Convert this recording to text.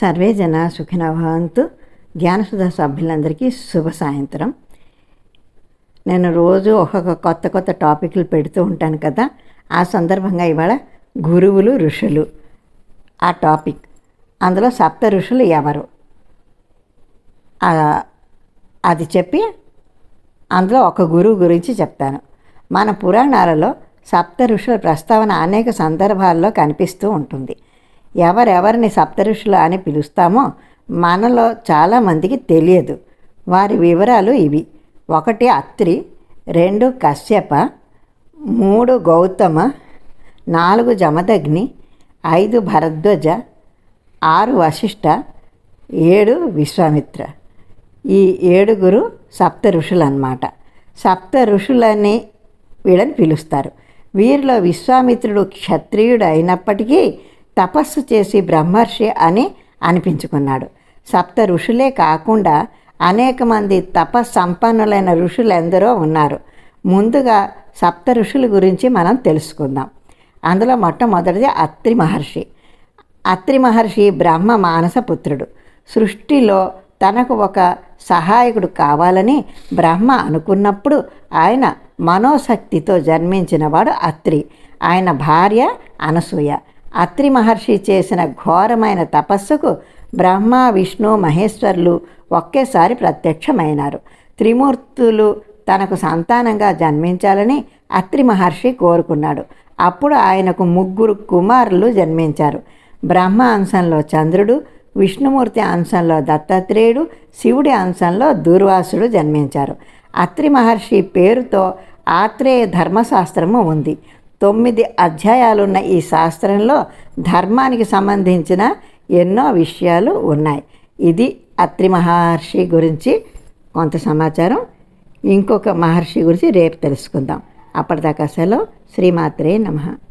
Survey జన సుఖిన భవంతు సభ్యులందరికీ శుభ సాయంత్రం. నేను రోజు ఒక్కొక్క కొత్త కొత్త టాపిక్లు పెడుతూ ఉంటాను కదా ఆ సందర్భంగా ఇవాళ గురువులు ఋషులు ఆ టాపిక్. అందులో సప్త ఋషులు ఎవరు? అది చెప్పి అందులో ఒక గురువు గురించి చెప్తాను. మన పురాణాలలో సప్త ఋషుల ప్రస్తావన అనేక సందర్భాల్లో కనిపిస్తూ ఉంటుంది. ఎవరెవరిని సప్త ఋషులు అని పిలుస్తామో మనలో చాలామందికి తెలియదు. వారి వివరాలు ఇవి. ఒకటి అత్రి రెండు కశ్యప మూడు గౌతమ నాలుగు జమదగ్ని ఐదు భరద్వజ ఆరు వశిష్ఠ ఏడు విశ్వామిత్ర. ఈ ఏడుగురు సప్త ఋషులు అన్నమాట సప్త ఋషులని వీళ్ళని పిలుస్తారు. వీరిలో విశ్వామిత్రుడు క్షత్రియుడు అయినప్పటికీ తపస్సు చేసి బ్రహ్మర్షి అని అనిపించుకున్నాడు. సప్త ఋషులే కాకుండా అనేక మంది తపస్సంపన్నులైన ఋషులు ఎందరో ఉన్నారు. ముందుగా సప్త ఋషుల గురించి మనం తెలుసుకుందాం. అందులో మొట్టమొదటిది అత్రి మహర్షి. అత్రి మహర్షి బ్రహ్మ మానస పుత్రుడు. సృష్టిలో తనకు ఒక సహాయకుడు కావాలని బ్రహ్మ అనుకున్నప్పుడు ఆయన మనోశక్తితో జన్మించినవాడు అత్రి. ఆయన భార్య అనసూయ. అత్రి మహర్షి చేసిన ఘోరమైన తపస్సుకు బ్రహ్మ విష్ణు మహేశ్వరులు ఒకేసారి ప్రత్యక్షమైనారు. త్రిమూర్తులు తనకు సంతానంగా జన్మించాలని అత్రి మహర్షి కోరుకున్నాడు. అప్పుడు ఆయనకు ముగ్గురు కుమారులు జన్మించారు. బ్రహ్మ అంశంలో చంద్రుడు విష్ణుమూర్తి అంశంలో దత్తాత్రేయుడు శివుడి అంశంలో దూర్వాసుడు జన్మించారు. అత్రి మహర్షి పేరుతో ఆత్రేయ ధర్మశాస్త్రము ఉంది. తొమ్మిది అధ్యాయాలున్న ఈ శాస్త్రంలో ధర్మానికి సంబంధించిన ఎన్నో విషయాలు ఉన్నాయి. ఇది అత్రి మహర్షి గురించి కొంత సమాచారం. ఇంకొక మహర్షి గురించి రేపు తెలుసుకుందాం. అప్పటిదాకా సెలవు. శ్రీమాత్రే నమః.